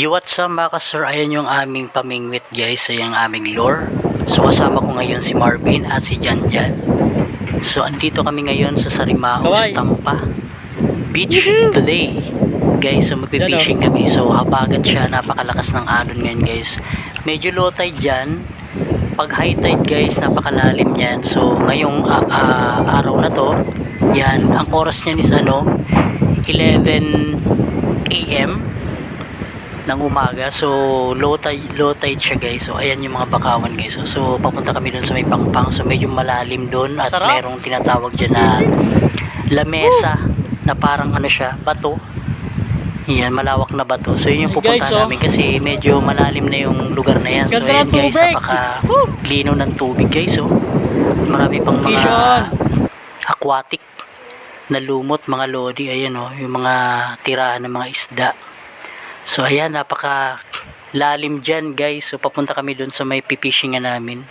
Yo, what's up mga ka-sir? Ayan yung aming pamingwit guys sa yung aming lure. So kasama ko ngayon si Marvin at si Janjan. So andito kami ngayon sa Sarimao. Stampa Beach today. Guys, so magpipishing kami. So habagat siya, napakalakas ng alon ngayon guys. Medyo low tide dyan. Pag high tide guys, napakalalim yan. So ngayong ah, ah, araw na to, yan, ang oras niyan is ano, 11 a.m ng umaga. So, low tide, low tide siya guys. So, ayan yung mga bakawan guys. So, so papunta kami dun sa may pangpang. So, medyo malalim dun. At Sarap. merong tinatawag dyan na lamesa na parang ano siya, bato. Yan, malawak na bato. So, yun yung pupunta guys, oh. namin kasi medyo malalim na yung lugar na yan. So, ayan guys, napaka lino ng tubig guys. So, marami pang mga aquatic na lumot, mga lodi. Ayan oh, yung mga tirahan ng mga isda. So ayan, napaka lalim dyan guys. So papunta kami dun sa may pipishingan namin.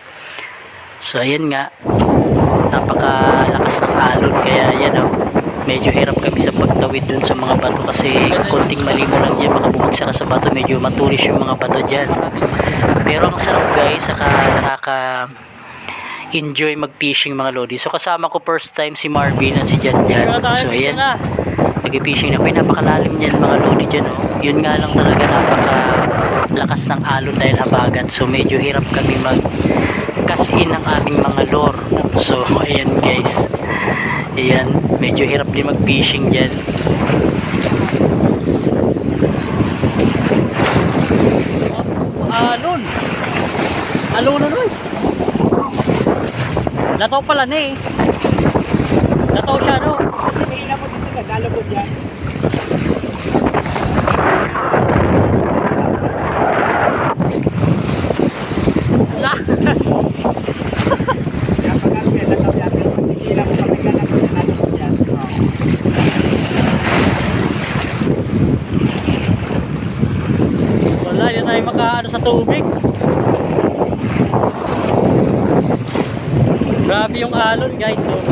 So ayan nga, napaka lakas ng alon. Kaya ayan oh, medyo hirap kami sa pagtawid dun sa mga bato kasi konting mali mo lang dyan, baka bumagsak sa bato, medyo matulis yung mga bato dyan. Pero ang sarap guys, saka nakaka enjoy mag-fishing mga lodi. So kasama ko first time si Marvin at si Jan Jan. So ayan, na. nag-fishing na. May napakalalim niyan mga lodi. Yun nga lang talaga napaka lakas ng alon dahil habagat. So medyo hirap kami mag in ng aming mga lure. So ayan guys. Ayan, medyo hirap din mag-fishing dyan. Alon. Alon nun. Lataw pala na eh. Makaano sa tubig. Grabe yung alon guys. Oh.